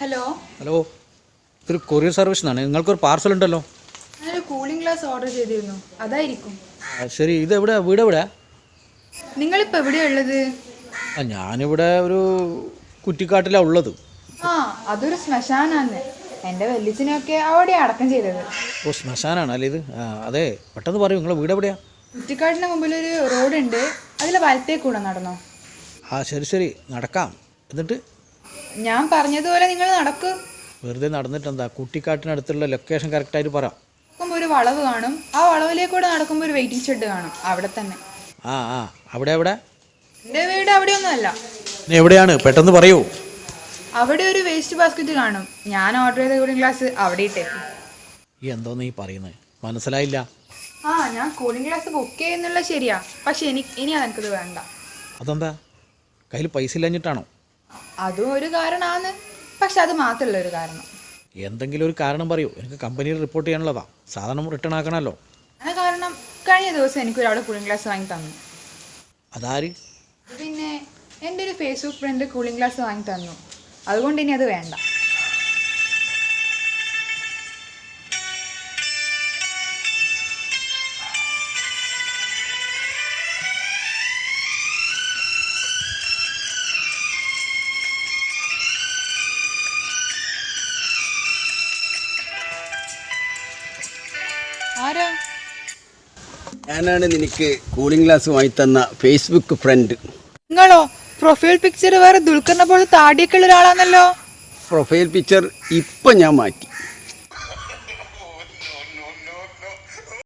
Hello. Hello. ഇതൊരു courier service എന്നാണ്. നിങ്ങൾക്കൊരു പാർസൽ ഉണ്ടല്ലോ. ഞാനൊരു കൂളിംഗ് ഗ്ലാസ് ഓർഡർ ചെയ്തിരുന്നു. അതായിരിക്കും. ശരി. ഇത് എവിടെ? വീട് എവിടെ? നിങ്ങളിപ്പോൾ എവിടെയാ ഉള്ളത്? ആ ഞാനിവിടെ ഒരു കുറ്റിക്കാട്ടിലാണ് ഉള്ളത്. ആ അതൊരു ശ്മശാനാന്ന്. എന്റെ വല്യച്ഛനെയൊക്കെ അവിടെ അടക്കം ചെയ്തത്. ഓ ശ്മശാനാണ് അല്ലേ ഇത്? ആ അതെ. പെട്ടെന്ന് പറയൂ നിങ്ങളെ വീട് എവിടെയാ? റോഡ് മുമ്പിലൊരു റോഡുണ്ട്. അതിൽ വലത്തേക്കൂടെ നടന്നോ? ആ ശരി ശരി. നടക്കാം. എന്നിട്ട്? ഞാൻ പറഞ്ഞതുപോലെ നിങ്ങൾ നടക്ക്. വെറുതെ നടന്നിട്ടെന്താ? കുട്ടിക്കാട്ടിനടുത്തുള്ള ലൊക്കേഷൻ കറക്റ്റായിട്ട് പറ. നടക്കുമ്പോൾ ഒരു വളവ് കാണും. ആ വളവിലേക്കൂടെ നടക്കുമ്പോൾ ഒരു വെയിറ്റിംഗ് ഷെഡ് കാണും. അവിടെ തന്നെ. ആ ആ. അവിടെ എവിടെ? എന്റെ വീട് അവിടെയൊന്നുമല്ല. എവിടെയാണ്? പെട്ടെന്ന് പറയൂ. അവിടെ ഒരു വേസ്റ്റ് ബാസ്ക്കറ്റ് കാണും. ഞാൻ ഓർഡർ ചെയ്ത കൂളിംഗ് ഗ്ലാസ് അവിടെ ഇട്ടേക്കും ഈ എന്തോ നീ പറയുന്നത് മനസ്സിലായില്ല. ആ ഞാൻ കൂളിംഗ് ഗ്ലാസ് ബുക്ക് ചെയ്യുന്നുള്ള ശരിയാ. പക്ഷെ എനിക്ക് ഇനി അതെനിക്കത് വേണ്ട. അതെന്താ? കയ്യിൽ പൈസ ഇല്ലഞ്ഞിട്ടാണോ? അതും ഒരു കാരണമാണ് പക്ഷെ അത് മാത്രമല്ല ഒരു കാരണം. എന്തെങ്കിലും ഒരു കാരണം പറയൂ. എനിക്ക് കമ്പനിയിൽ റിപ്പോർട്ട് ചെയ്യാനുള്ളതാ. സാധനം റിട്ടേൺ ആക്കണമല്ലോ. ആ കാരണം കഴിഞ്ഞ ദിവസം എനിക്ക് ഒരാൾ കൂളിംഗ് ഗ്ലാസ് വാങ്ങി തന്നു. അതാര്? പിന്നെ എന്റെ ഒരു ഫേസ്ബുക്ക് ഫ്രണ്ട് കൂളിംഗ് ഗ്ലാസ് വാങ്ങി തന്നു. അതുകൊണ്ട് ഇനി അത് വേണ്ട. ആരാ? ഞാനാണ് നിനക്ക് കൂളിംഗ് ഗ്ലാസ് വാങ്ങി തന്ന ഫേസ്ബുക്ക് ഫ്രണ്ട് നിങ്ങളോ? പ്രൊഫൈൽ പിക്ചർ വേറെ ദുൽഖറിനെ പോലെ താടിയൊക്കെ ഉള്ള ഒരാളാണല്ലോ. പ്രൊഫൈൽ പിക്ചർ ഇപ്പം ഞാൻ മാറ്റി.